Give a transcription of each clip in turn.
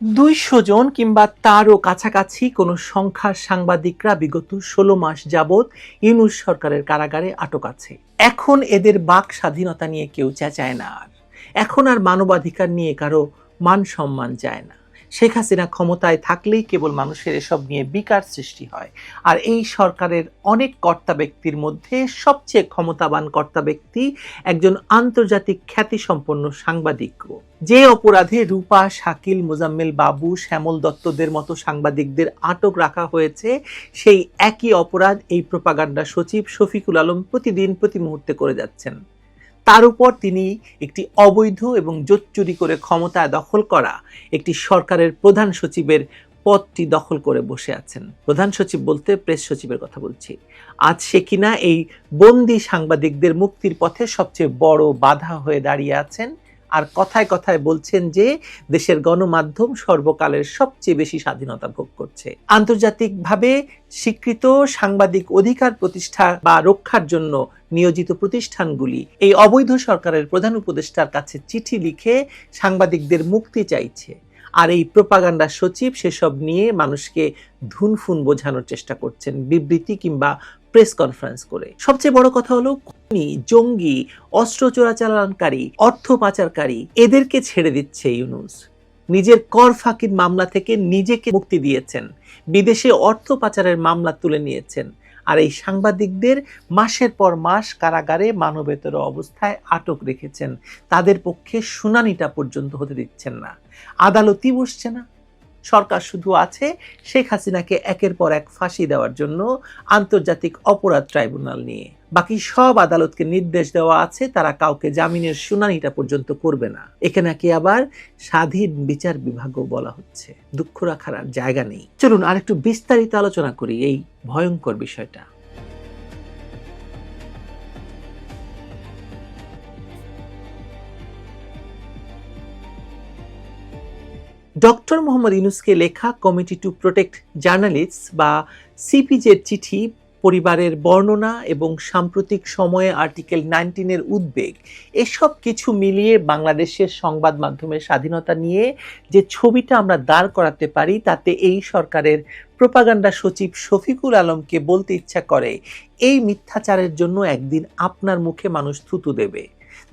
দুইশো জন কিংবা তারও কাছাকাছি কোনো সংখ্যার সাংবাদিকরা বিগত ষোলো মাস যাবৎ ইউনুস সরকারের কারাগারে আটক আছে। এখন এদের বাক স্বাধীনতা নিয়ে কেউ চেঁচায় না আর। এখন আর মানবাধিকার নিয়ে কারও মান সম্মান যায় না। শেখ হাসিনা ক্ষমতায় থাকলেই কেবল মানুষের এসব নিয়ে বিকার সৃষ্টি হয়। আর এই সরকারের অনেক কর্তা ব্যক্তির মধ্যে সবচেয়ে ক্ষমতাবান কর্তা ব্যক্তি একজন আন্তর্জাতিক খ্যাতিসম্পন্ন সাংবাদিকও যে অপরাধে রূপা, শাকিল, মোজাম্মেল বাবু, শ্যামল দত্তদের মতো সাংবাদিকদের আটক রাখা হয়েছে, সেই একই অপরাধ এই প্রপাগান্ডা সচিব শফিকুল আলম প্রতিদিন প্রতি মুহূর্তে করে যাচ্ছেন। তার উপর তিনি একটি অবৈধ এবং জোচ্চুরি করে ক্ষমতা দখল করা একটি সরকারের প্রধান সচিবের পদটি দখল করে বসে আছেন। প্রধান সচিব বলতে প্রেস সচিবের কথা বলছি। আজ সে কিনা এই বন্দি সাংবাদিকদের মুক্তির পথে সবচেয়ে বড় বাধা হয়ে দাঁড়িয়ে আছেন আর কথায় কথায় বলছেন যে দেশের গণমাধ্যম সর্বকালের সবচেয়ে বেশি স্বাধীনতা ভোগ করছে। আন্তর্জাতিকভাবে স্বীকৃত সাংবাদিক অধিকার প্রতিষ্ঠা বা রক্ষার জন্য নিয়োজিত প্রতিষ্ঠানগুলি এই অবৈধ সরকারের প্রধান উপদেষ্টার কাছে চিঠি লিখে সাংবাদিকদের মুক্তি চাইছে। আর এই প্রপাগান্ডা সচিব সেসব নিয়ে মানুষকে ধুনফুন বোঝানোর চেষ্টা করছেন বিবৃতি কিংবা প্রেস কনফারেন্স করে। সবচেয়ে বড় কথা হলো, খুনি, জঙ্গি, অস্ত্র চোরাচালানকারী, অর্থ পাচারকারী, এদেরকে ছেড়ে দিচ্ছে ইউনুস। নিজের কর ফাঁকির মামলা থেকে নিজেকে মুক্তি দিয়েছেন। বিদেশে অর্থ পাচারের মামলা তুলে নিয়েছেন। আর এই সাংবাদিকদের মাসের পর মাস কারাগারে মানবেতর অবস্থায় আটক রেখেছেন। তাদের পক্ষে শুনানিটা পর্যন্ত হতে দিচ্ছেন না। আদালতই বসছে না। সরকার শুধু আছে শেখ হাসিনাকে একের পর এক ফাঁসি দেওয়ার জন্য আন্তর্জাতিক অপরাধ ট্রাইব্যুনাল নিয়ে। বাকি সব আদালতকে নির্দেশ দেওয়া আছে, তারা কাউকে জামিনের শুনানিটা পর্যন্ত করবে না। এখানে নাকি আবার স্বাধীন বিচার বিভাগও বলা হচ্ছে। দুঃখ রাখার আর জায়গা নেই। চলুন আর একটু বিস্তারিত আলোচনা করি এই ভয়ঙ্কর বিষয়টা। ডক্টর মোহাম্মদ ইউনুসকে লেখা কমিটি টু প্রোটেক্ট জার্নালিস্ট বা সিপিজের চিঠি পরিবারের বর্ণনা এবং সাম্প্রতিক সময়ে আর্টিকেল নাইনটিনের উদ্বেগ, এসব কিছু মিলিয়ে বাংলাদেশের সংবাদ মাধ্যমের স্বাধীনতা নিয়ে যে ছবিটা আমরা দাঁড় করাতে পারি, তাতে এই সরকারের প্রপাগান্ডা সচিব শফিকুল আলমকে বলতে ইচ্ছা করে, এই মিথ্যাচারের জন্য একদিন আপনার মুখে মানুষ থুতু দেবে।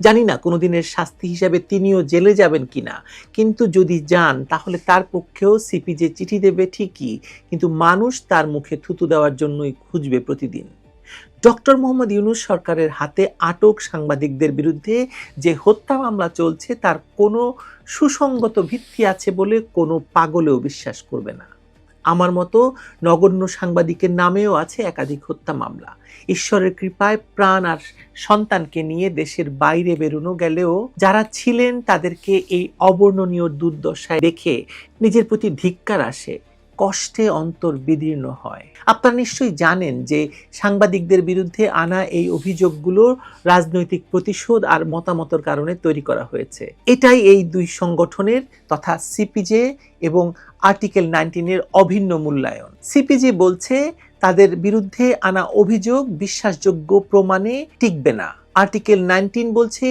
জানি না কোনোদিনের শাস্তি হিসাবে তিনিও জেলে যাবেন কিনা। কিন্তু যদি যান, তাহলে তার পক্ষেও সিপি যে চিঠি দেবে ঠিকই, কিন্তু মানুষ তার মুখে থুতু দেওয়ার জন্যই খুঁজবে প্রতিদিন। ডক্টর মোহাম্মদ ইউনুস সরকারের হাতে আটক সাংবাদিকদের বিরুদ্ধে যে হত্যা মামলা চলছে, তার কোনো সুসঙ্গত ভিত্তি আছে বলে কোনো পাগলেও বিশ্বাস করবে না। আমার মতো নগণ্য সাংবাদিকের নামেও আছে একাধিক হত্যা মামলা। ঈশ্বরের কৃপায় প্রাণ আর সন্তানকে নিয়ে দেশের বাইরে বেরোনো গেলেও যারা ছিলেন তাদেরকে এই অবর্ণনীয় দুর্দশায় দেখে নিজের প্রতি ধিক্কার আসে। কষ্টে অন্তর বিদীর্ণ হয়। আপনারা নিশ্চয়ই জানেন যে সাংবাদিকদের বিরুদ্ধে আনা এই অভিযোগগুলো রাজনৈতিক প্রতিশোধ আর মতামতের কারণে তৈরি করা হয়েছে। এটাই এই দুই সংগঠনের তথা সিপিজে এবং আর্টিকেল নাইনটিনের অভিন্ন মূল্যায়ন। সিপিজি বলছে, তাদের বিরুদ্ধে আনা অভিযোগ বিশ্বাসযোগ্য প্রমাণে টিকবে না। আর্টিকেল নাইনটিন বলছে,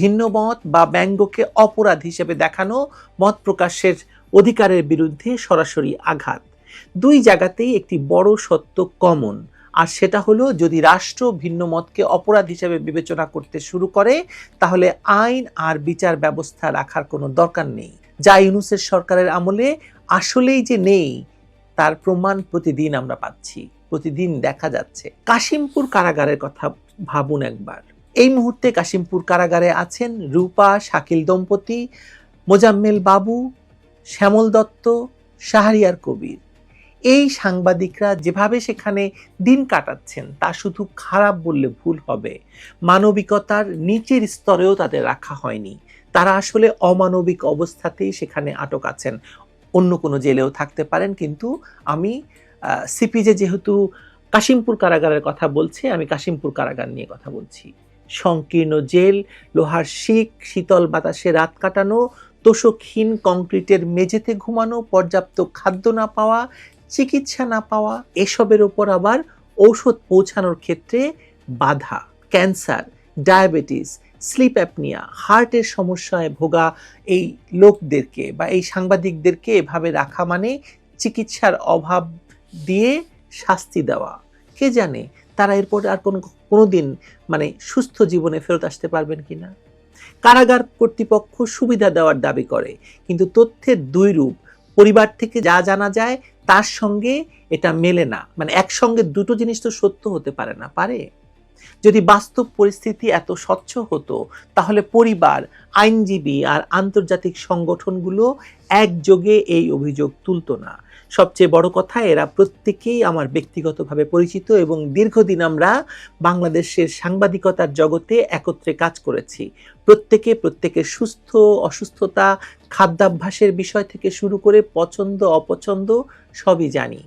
ভিন্ন মত বা ব্যঙ্গকে অপরাধ হিসেবে দেখানো মত প্রকাশের অধিকারের বিরুদ্ধে সরাসরি আঘাত। দুই জায়গাতেই একটি বড় সত্য কমন আর সেটা হলো, যদি রাষ্ট্র ভিন্ন মতকে অপরাধ হিসেবে বিবেচনা করতে শুরু করে, তাহলে আইন আর বিচার ব্যবস্থা রাখার কোনো দরকার নেই। যা ইউনুসের সরকারের আমলে আসলেই যে নেই, তার প্রমাণ প্রতিদিন আমরা পাচ্ছি। প্রতিদিন দেখা যাচ্ছে। কাশিমপুর কারাগারের কথা ভাবুন একবার। এই মুহূর্তে কাশিমপুর কারাগারে আছেন রূপা, শাকিল দম্পতি, মোজাম্মেল বাবু, শ্যামল দত্ত, শাহরিয়ার কবির। এই সাংবাদিকরা যেভাবে সেখানে দিন কাটাচ্ছেন, তা শুধু খারাপ বললে ভুল হবে। মানবিকতার নিচের স্তরেও তাদের রাখা হয়নি। তারা আসলে অমানবিক অবস্থাতেই সেখানে আটক আছেন। অন্য কোনো জেলেও থাকতে পারেন, কিন্তু আমি সিপিজে যেহেতু কাশিমপুর কারাগারের কথা বলছি, আমি কাশিমপুর কারাগার নিয়ে কথা বলছি। সংকীর্ণ জেল, লোহার শিক, শীতল বাতাসে রাত কাটানো, তোষকহীন কংক্রিটের মেঝেতে ঘুমানো, পর্যাপ্ত খাদ্য না পাওয়া, চিকিৎসা না পাওয়া, এসবের ওপর আবার ঔষধ পৌঁছানোর ক্ষেত্রে বাধা, ক্যান্সার, ডায়াবেটিস, স্লিপ অ্যাপনিয়া, হার্টের সমস্যায় ভোগা এই লোকদেরকে বা এই সাংবাদিকদেরকে এভাবে রাখা মানে চিকিৎসার অভাব দিয়ে শাস্তি দেওয়া। কে জানে, তারা এরপর আর কোনো কোনো দিন মানে সুস্থ জীবনে ফেরত আসতে পারবেন কিনা? কারাগার কর্তৃপক্ষ সুবিধা দেওয়ার দাবি করে, কিন্তু তথ্যের দুই রূপ পরিবার থেকে যা জানা যায়, তার সঙ্গে এটা মেলে না। মানে একসঙ্গে দুটো জিনিস তো সত্য হতে পারে না, পারে? যদি বাস্তব পরিস্থিতি এত স্বচ্ছ হতো, তাহলে পরিবার, আইনজীবী আর আন্তর্জাতিক সংগঠনগুলো একযোগে এই অভিযোগ তুলতো না। সবচেয়ে বড় কথা, এরা প্রত্যেকেই আমার ব্যক্তিগতভাবে পরিচিত এবং দীর্ঘদিন আমরা বাংলাদেশের সাংবাদিকতার জগতে একত্রে কাজ করেছি। প্রত্যেকে প্রত্যেকের সুস্থ, অসুস্থতা, খাদ্যাভ্যাসের বিষয় থেকে শুরু করে পছন্দ, অপছন্দ, সবই জানি।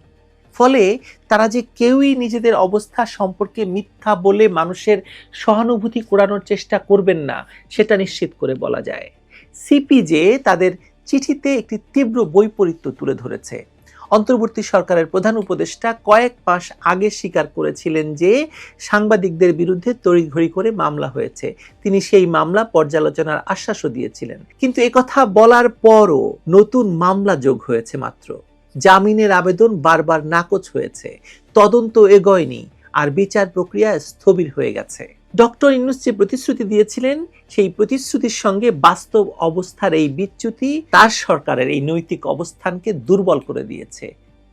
ফলে তারা যে কেউই নিজেদের অবস্থা সম্পর্কে মিথ্যা বলে মানুষের সহানুভূতি কোরানোর চেষ্টা করবেন না, সেটা নিশ্চিত করে বলা যায়। সিপিজে তাদের চিঠিতে একটি তীব্র বৈপরীত্য তুলে ধরেছে। অন্তর্বর্তী সরকারের প্রধান উপদেষ্টা কয়েক মাস আগে স্বীকার করেছিলেন যে সাংবাদিকদের বিরুদ্ধে তড়িঘড়ি করে মামলা হয়েছে। তিনি সেই মামলা পর্যালোচনার আশ্বাসও দিয়েছিলেন। কিন্তু একথা বলার পরও নতুন মামলা যোগ হয়েছে মাত্র। জামিনের আবেদন বারবার নাকচ হয়েছে। তদন্ত এগোয়নি, আর বিচার প্রক্রিয়া স্থবির হয়ে গেছে। ডক্টর ইউনুস যে প্রতিশ্রুতি দিয়েছিলেন, সেই প্রতিশ্রুতির সঙ্গে বাস্তব অবস্থার এই বিচ্যুতি তার সরকারের এই নৈতিক অবস্থানকে দুর্বল করে দিয়েছে।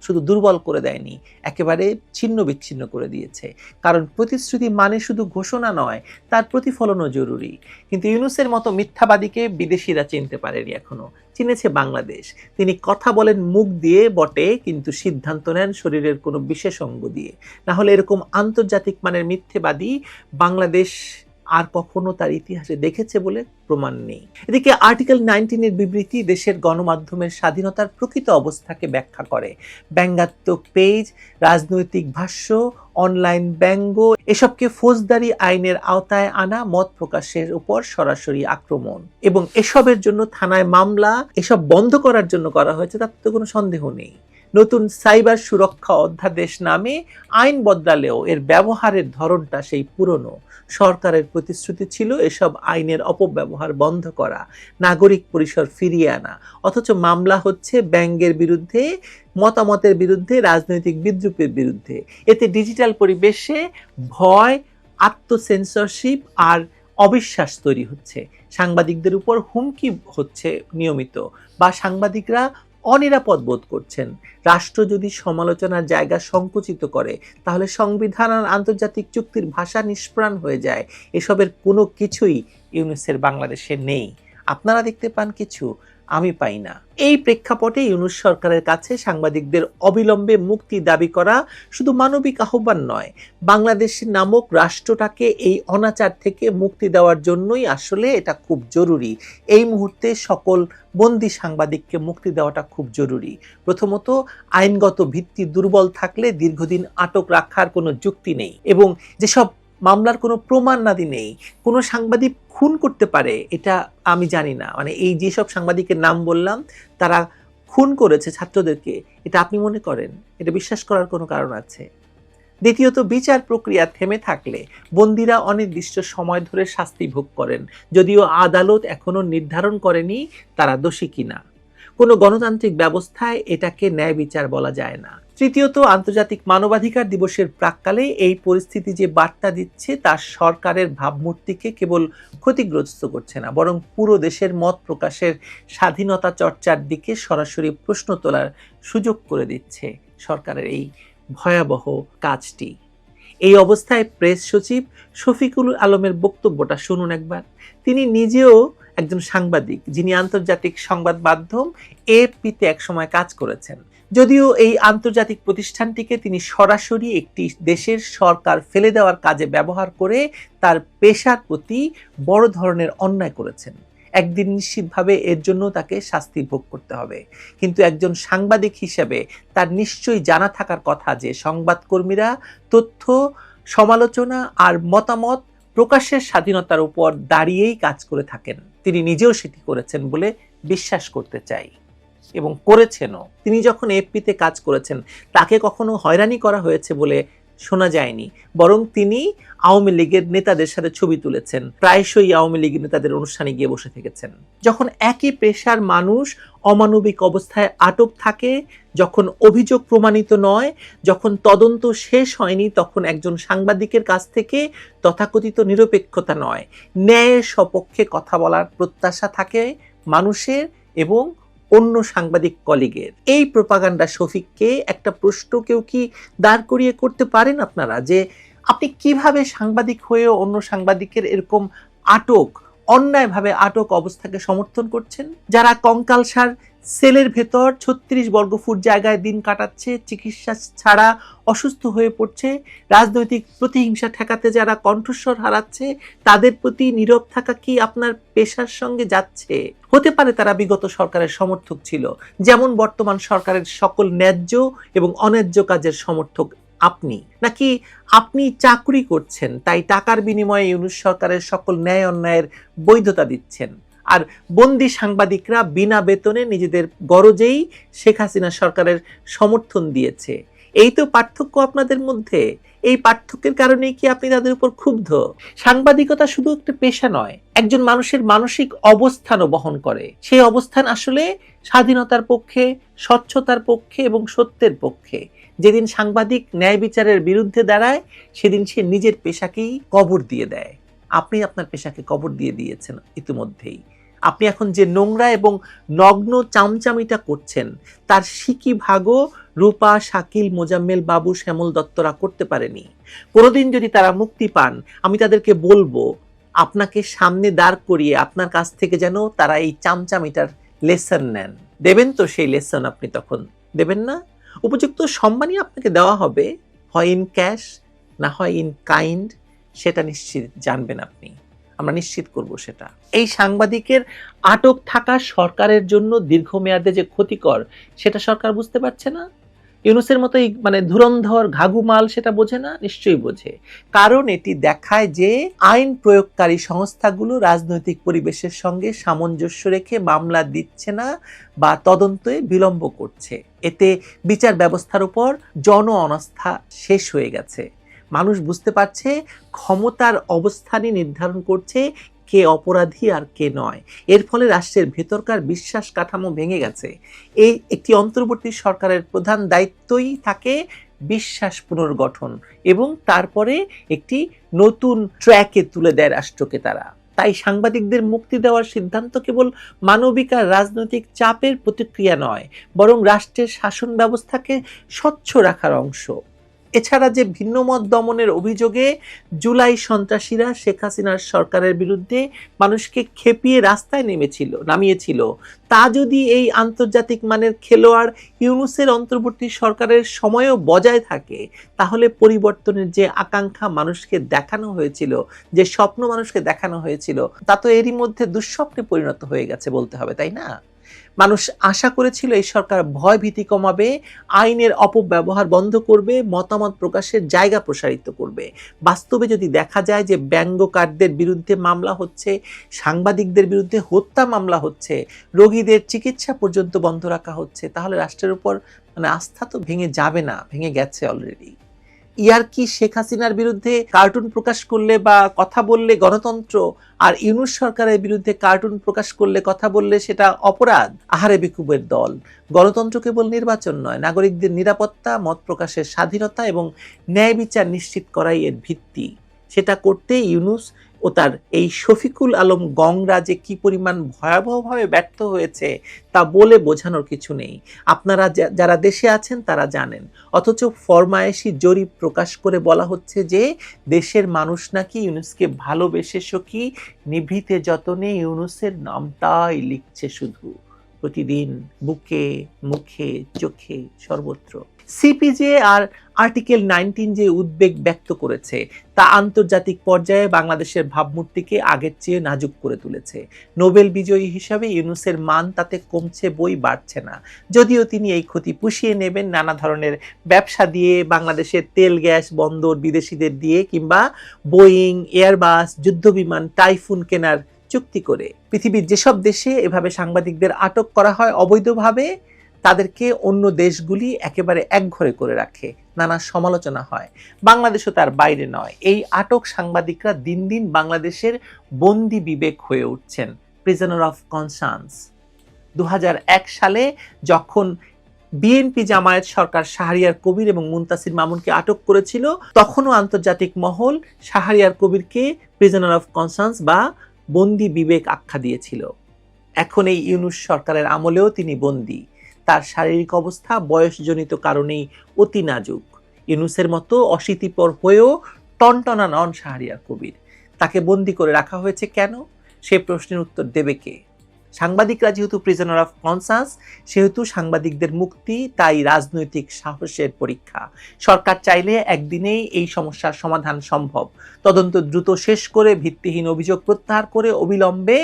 শুধু দুর্বল করে দেয়নি, একেবারে ছিন্ন বিচ্ছিন্ন করে দিয়েছে। কারণ প্রতিশ্রুতি মানে শুধু ঘোষণা নয়, তার প্রতিফলনও জরুরি। কিন্তু ইউনুসের মতো মিথ্যাবাদীকে বিদেশিরা চিনতে পারেনি এখনও চিনেছে বাংলাদেশ। তিনি কথা বলেন মুখ দিয়ে বটে, কিন্তু সিদ্ধান্ত নেন শরীরের কোনো বিশেষ অঙ্গ দিয়ে। না হলে এরকম আন্তর্জাতিক মানের মিথ্যেবাদী বাংলাদেশ আর কখনো তার ইতিহাসে দেখেছে বলে প্রমাণ নেই। এদিকে আর্টিকেল নাইনটিনের বিবৃতি দেশের গণমাধ্যমের স্বাধীনতার প্রকৃত অবস্থাকে ব্যাখ্যা করে। ব্যঙ্গাত্মক পেজ, রাজনৈতিক ভাষ্য, অনলাইন ব্যঙ্গ, এসবকে ফৌজদারি আইনের আওতায় আনা, মত প্রকাশের উপর সরাসরি আক্রমণ। এবং এসবের জন্য থানায় মামলা, এসব বন্ধ করার জন্য করা হয়েছে, তাতে তো কোনো সন্দেহ নেই। নতুন সাইবার সুরক্ষা অধ্যাদেশ নামে আইন বদলালেও এর ব্যবহারের ধরনটা সেই পুরনো। সরকারের প্রতিশ্রুতি ছিল এসব আইনের অপব্যবহার বন্ধ করা, নাগরিক পরিসর ফিরিয়ে আনা। অথচ মামলা হচ্ছে ব্যাংকের বিরুদ্ধে, মতামতের বিরুদ্ধে, রাজনৈতিক বিদ্রুপের বিরুদ্ধে। এতে ডিজিটাল পরিবেশে ভয়, আত্মসেন্সরশিপ আর অবিশ্বাস তৈরি হচ্ছে। সাংবাদিকদের উপর হুমকি হচ্ছে নিয়মিত, বা সাংবাদিকরা অনিরাপদ বোধ করছেন। রাষ্ট্র যদি সমালোচনার জায়গা সংকুচিত করে, তাহলে সংবিধান আর আন্তর্জাতিক চুক্তির ভাষা নিষ্প্রাণ হয়ে যায়। এসবের কোনো কিছুই ইউনুসের বাংলাদেশে নেই। আপনারা দেখতে পান কিছু। আমি পাই না। এই প্রেক্ষাপটে ইউনুস সরকারের কাছে সাংবাদিকদের অবিলম্বে মুক্তি দাবি করা শুধু মানবিক আহ্বান নয়, বাংলাদেশ নামক রাষ্ট্রটাকে এই অনাচার থেকে মুক্তি দেওয়ার জন্যই আসলে এটা খুব জরুরি। এই মুহূর্তে সকল বন্দি সাংবাদিককে মুক্তি দেওয়াটা খুব জরুরি। প্রথমত, আইনগত ভিত্তি দুর্বল থাকলে দীর্ঘদিন আটক রাখার কোনো যুক্তি নেই এবং যেসব মামলার কোনো প্রমাণাদি নেই, কোনো সাংবাদিক খুন করতে পারে, এটা আমি জানি না। মানে এই যেসব সাংবাদিকের নাম বললাম, তারা খুন করেছে ছাত্রদেরকে, এটা আপনি মনে করেন? এটা বিশ্বাস করার কোনো কারণ আছে? দ্বিতীয়ত, বিচার প্রক্রিয়া থেমে থাকলে বন্দিরা অনির্দিষ্ট সময় ধরে শাস্তি ভোগ করেন, যদিও আদালত এখনও নির্ধারণ করেনি তারা দোষী কিনা। কোনো গণতান্ত্রিক ব্যবস্থায় এটাকে ন্যায় বিচার বলা যায় না। তৃতীয়ত, আন্তর্জাতিক মানবাধিকার দিবসের প্রাককালে এই পরিস্থিতি যে বার্তা দিচ্ছে তা সরকারের ভাবমূর্তিকে কেবল ক্ষতিগ্রস্ত করছে না, বরং পুরো দেশের মত প্রকাশের স্বাধীনতা চর্চার দিকে সরাসরি প্রশ্ন তোলার সুযোগ করে দিচ্ছে সরকারের এই ভয়াবহ কাজটি। এই অবস্থায় প্রেস সচিব শফিকুল আলমের বক্তব্যটা শুনুন একবার। তিনি নিজেও একজন সাংবাদিক যিনি আন্তর্জাতিক সংবাদ মাধ্যম এপিতে একসময় কাজ করেছেন। যদিও এই আন্তর্জাতিক প্রতিষ্ঠানটিকে তিনি সরাসরি একটি দেশের সরকার ফেলে দেওয়ার কাজে ব্যবহার করে তার পেশার প্রতি বড় ধরনের অন্যায় করেছেন। একদিন নিশ্চিতভাবে এর জন্য তাকে শাস্তি ভোগ করতে হবে। কিন্তু একজন সাংবাদিক হিসেবে তার নিশ্চয়ই জানা থাকার কথা যে সংবাদকর্মীরা তথ্য, সমালোচনা আর মতামত প্রকাশের স্বাধীনতার উপর দাঁড়িয়েই কাজ করে থাকেন। তিনি নিজেও সেটি করেছেন বলে বিশ্বাস করতে চাই। এবং করেছেনও। তিনি যখন এফপিতে কাজ করেছেন, তাকে কখনো হয়রানি করা হয়েছে বলে শোনা যায়নি, বরং তিনি আওয়ামী লীগের নেতাদের সাথে ছবি তুলেছেন, প্রায়শই আওয়ামী লীগের নেতাদের অনুষ্ঠানে গিয়ে বসে থেকেছেন। যখন একই পেশার মানুষ অমানবিক অবস্থায় আটক থাকে, যখন অভিযোগ প্রমাণিত নয়, যখন তদন্ত শেষ হয়নি, তখন একজন সাংবাদিকের কাছ থেকে তথাকথিত নিরপেক্ষতা নয়। ন্যায়ের সপক্ষে কথা বলার প্রত্যাশা থাকে মানুষের এবং অন্য সাংবাদিক কলিগের। এই প্রপাগান্ডা শফিককে একটা প্রশ্ন কেউ কি দাঁড় করিয়ে করতে পারেন আপনারা? যে আপনি কীভাবে সাংবাদিক হয়েও অন্য সাংবাদিকের এরকম আটক অন্যায়ভাবে আটক অবস্থাকে সমর্থন করছেন। যারা কঙ্কালসার সেলের ভেতর ছত্রিশ বর্গফুট জায়গায় দিন কাটাচ্ছে, চিকিৎসা ছাড়া অসুস্থ হয়ে পড়ছে, রাজনৈতিক প্রতিহিংসা ঠেকাতে যারা কণ্ঠস্বর হারাচ্ছে, তাদের প্রতি নীরব থাকা কি আপনার পেশার সঙ্গে যাচ্ছে? হতে পারে তারা বিগত সরকারের সমর্থক ছিল, যেমন বর্তমান সরকারের সকল ন্যায্য এবং অন্যায্য কাজের সমর্থক আপনি? নাকি আপনি চাকরি করছেন, তাই টাকার বিনিময়ে ইউনুস সরকারের সকল ন্যায় অন্যায়ের বৈধতা দিচ্ছেন? আর বন্দি সাংবাদিকরা বিনা বেতনে নিজেদের গরজেই শেখ হাসিনা সরকারের সমর্থন দিয়েছে। এই তো পার্থক্য আপনাদের মধ্যে। এই পার্থক্যের কারণেই কি আপনি তাদের উপর ক্ষুব্ধ? সাংবাদিকতা শুধু একটা পেশা নয়, একজন মানুষের মানসিক অবস্থানও বহন করে। সেই অবস্থান আসলে স্বাধীনতার পক্ষে, স্বচ্ছতার পক্ষে এবং সত্যের পক্ষে। যেদিন সাংবাদিক ন্যায় বিচারের বিরুদ্ধে দাঁড়ায়, সেদিন সে নিজের পেশাকেই কবর দিয়ে দেয়। আপনি আপনার পেশাকে কবর দিয়ে দিয়েছেন ইতিমধ্যেই। আপনি এখন যে নোংরা এবং নগ্ন চামচামিটা করছেন, তার সিকি ভাগও রূপা, শাকিল, মোজাম্মেল, বাবু, শ্যামল দত্তরা করতে পারেনি। কোনোদিন যদি তারা মুক্তি পান, আমি তাদেরকে বলব, আপনাকে সামনে দাঁড় করিয়ে আপনার কাছ থেকে যেন তারা এই চামচামিটার লেসন নেন। দেবেন তো সেই লেসন আপনি তখন? দেবেন না? উপযুক্ত সম্মানই আপনাকে দেওয়া হবে, হয় ইন ক্যাশ না হয় ইন কাইন্ড সেটা নিশ্চিত জানবেন আপনি। আমরা নিশ্চিত করব সেটা। এই সাংবাদিকের আটক থাকা সরকারের জন্য দীর্ঘমেয়াদে যে ক্ষতিকর, সেটা সরকার বুঝতে পারছে না? ইউনুসের মতোই মানে ধুরন্ধর ঘাগুমাল সেটা বোঝে না? নিশ্চয়ই বোঝে। কারণ এটি দেখায় যে আইন প্রয়োগকারী সংস্থাগুলো রাজনৈতিক পরিবেশের সঙ্গে সামঞ্জস্য রেখে মামলা দিচ্ছে না বা তদন্তে বিলম্ব করছে। এতে বিচার ব্যবস্থার উপর জন অনাস্থা শেষ হয়ে গেছে। মানুষ বুঝতে পারছে ক্ষমতার অবস্থানই নির্ধারণ করছে কে অপরাধী আর কে নয়। এর ফলে রাষ্ট্রের ভেতরকার বিশ্বাস কাঠামো ভেঙে গেছে। এই একটি অন্তর্বর্তী সরকারের প্রধান দায়িত্বই থাকে বিশ্বাস পুনর্গঠন এবং তারপরে একটি নতুন ট্র্যাকে তুলে দেয় রাষ্ট্রকে তারা। তাই সাংবাদিকদের মুক্তি দেওয়ার সিদ্ধান্ত কেবল মানবিক আর রাজনৈতিক চাপের প্রতিক্রিয়া নয়, বরং রাষ্ট্রের শাসন ব্যবস্থাকে স্বচ্ছ রাখার অংশ। এছাড়া যে ভিন্নমত দমনের অভিযোগে জুলাই সন্ত্রাসীরা শেখ হাসিনার সরকারের বিরুদ্ধে মানুষকে খেপিয়ে রাস্তায় নেমেছিল, নামিয়েছিল। তা যদি এই আন্তর্জাতিক মানের খেলোয়াড় ইউনুসের অন্তর্বর্তী সরকারের সময়ও বজায় থাকে, তাহলে পরিবর্তনের যে আকাঙ্ক্ষা মানুষকে দেখানো হয়েছিল, যে স্বপ্ন মানুষকে দেখানো হয়েছিল, তা তো এরই মধ্যে দুঃস্বপ্নে পরিণত হয়ে গেছে বলতে হবে, তাই না? মানুষ আশা করেছিল এই সরকার ভয় ভীতি কমাবে, আইনের অপব্যবহার বন্ধ করবে, মতামত প্রকাশের জায়গা প্রসারিত করবে। বাস্তবে যদি দেখা যায় যে ব্যঙ্গকারদের বিরুদ্ধে মামলা হচ্ছে, সাংবাদিকদের বিরুদ্ধে হত্যা মামলা হচ্ছে, রোগীদের চিকিৎসা পর্যন্ত বন্ধ রাখা হচ্ছে, তাহলে রাষ্ট্রের উপর মানে আস্থা তো ভেঙে যাবে না, ভেঙে গেছে অলরেডি ইয়ার কি শেখ হাসিনার বিরুদ্ধে কার্টুন প্রকাশ করলে বা কথা বললে গণতন্ত্র আর ইউনুস সরকারের বিরুদ্ধে কার্টুন প্রকাশ করলে কথা বললে সেটা অপরাধ? আহারে বিকুবের দল। গণতন্ত্র কেবল নির্বাচন নয়, নাগরিকদের নিরাপত্তা, মত প্রকাশের স্বাধীনতা এবং ন্যায় বিচার নিশ্চিত করাই এর ভিত্তি। সেটা করতে ইউনুস ও তার এই শফিকুল আলম গংরা যে কি পরিমাণ ভয়াবহভাবে ব্যর্থ হয়েছে তা বলে বোঝানোর কিছু নেই। আপনারা যারা দেশে আছেন তারা জানেন। অথচ ফরমায়েশি জরিপ প্রকাশ করে বলা হচ্ছে যে, দেশের মানুষ নাকি ইউনুসকে ভালোবেসে সখী, নিভৃতে যতনে ইউনুসের নামটাই লিখছে শুধু। প্রতিদিন বুকে, মুখে, চোখে সর্বত্র। সিপিজে আর আর্টিকেল নাইনটিন যে উদ্বেগ ব্যক্ত করেছে, তা আন্তর্জাতিক পর্যায়ে বাংলাদেশের ভাবমূর্তিকে আগের চেয়ে নাজুক করে তুলেছে। নোবেল বিজয়ী হিসাবে ইউনুসের মান তাতে কমছে, বই বাড়ছে না। যদিও তিনি এই ক্ষতি পুষিয়ে নেবেন নানা ধরনের ব্যবসা দিয়ে, বাংলাদেশের তেল, গ্যাস, বন্দর বিদেশিদের দিয়ে কিংবা বোয়িং এয়ারবাস যুদ্ধবিমান টাইফুন কেনার চুক্তি করে। পৃথিবীর যেসব দেশে এভাবে সাংবাদিকদের আটক করা হয় অবৈধভাবে, তাদেরকে অন্য দেশগুলি একেবারে একঘরে করে রাখে। নানা সমালোচনা হয়। বাংলাদেশও তার বাইরে নয়। এই আটক সাংবাদিকরা দিন দিন বাংলাদেশের বন্দি বিবেক হয়ে উঠছেন। প্রিজনার অফ কনসান্স দু হাজার এক সালে যখন বিএনপি জামায়াত সরকার শাহরিয়ার কবির এবং মুন্তাসির মামুনকে আটক করেছিল, তখনও আন্তর্জাতিক মহল শাহরিয়ার কবিরকে প্রিজনার অফ কনসান্স বা বন্দি বিবেক আখ্যা দিয়েছিল। এখন এই ইউনুস সরকারের আমলেও তিনি বন্দি। তার শারীরিক অবস্থা বয়সজনিত কারণেই অতি নাজুক। ইউনুসের মতো অশীতিপর হয়েও টনটনা নন শাহরিয়ার কবির। তাকে বন্দি করে রাখা হয়েছে কেন? সে প্রশ্নের উত্তর দেবে কে? সাংবাদিকরা যেহেতু প্রিজনার অফ কনসাস সেহেতু সাংবাদিকদের মুক্তি, তাই রাজনৈতিক সাহসের পরীক্ষা। সরকার চাইলে একদিনেই এই সমস্যার সমাধান সম্ভব। তদন্ত দ্রুত শেষ করে ভিত্তিহীন অভিযোগ প্রত্যাহার করে অবিলম্বে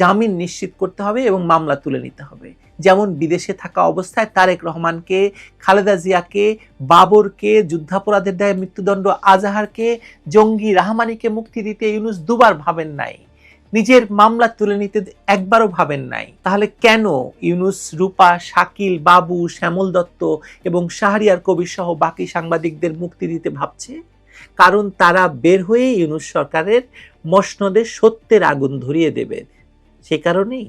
জামিন নিশ্চিত করতে হবে এবং মামলা তুলে নিতে হবে। যেমন বিদেশে থাকা অবস্থায় তারেক রহমানকে, খালেদা জিয়াকে, বাবরকে, যুদ্ধাপরাধের দায়ে মৃত্যুদণ্ড আজাহারকে, জঙ্গি রাহমানিকে মুক্তি দিতে ইউনুস দুবার ভাবেন নাই। নিজের মামলা তুলে নিতে একবারও ভাবেন নাই। তাহলে কেন ইউনুস, রূপা, শাকিল, বাবু, শ্যামল দত্ত এবং শাহরিয়ার কবির সহ বাকি সাংবাদিকদের মুক্তি দিতে ভাবছে? কারণ তারা বের হয়ে ইউনুস সরকারের মসনদে সত্যের আগুন ধরিয়ে দেবে। সে কারণেই।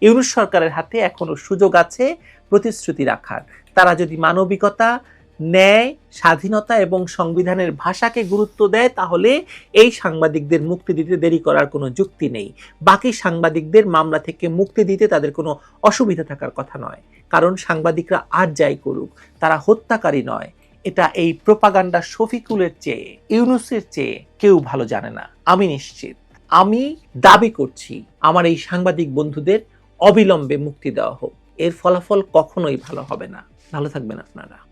ইউনুস সরকারের হাতে এখনও সুযোগ আছে প্রতিশ্রুতি রাখার। তারা যদি মানবিকতা ন্যায়, স্বাধীনতা এবং সংবিধানের ভাষাকে গুরুত্ব দেয়, তাহলে এই সাংবাদিকদের মুক্তি দিতে দেরি করার কোনো যুক্তি নেই। বাকি সাংবাদিকদের মামলা থেকে মুক্তি দিতে তাদের কোনো অসুবিধা থাকার কথা নয়। কারণ সাংবাদিকরা আর যাই করুক, তারা হত্যাকারী নয়। এটা এই প্রপাগান্ডা শফিকুলের চেয়ে, ইউনুসের চেয়ে কেউ ভালো জানে না। আমি নিশ্চিত। আমি দাবি করছি, আমার এই সাংবাদিক বন্ধুদের অবিলম্বে মুক্তি দেওয়া হোক। এর ফলাফল কখনোই ভালো হবে না। ভালো থাকবেন আপনারা।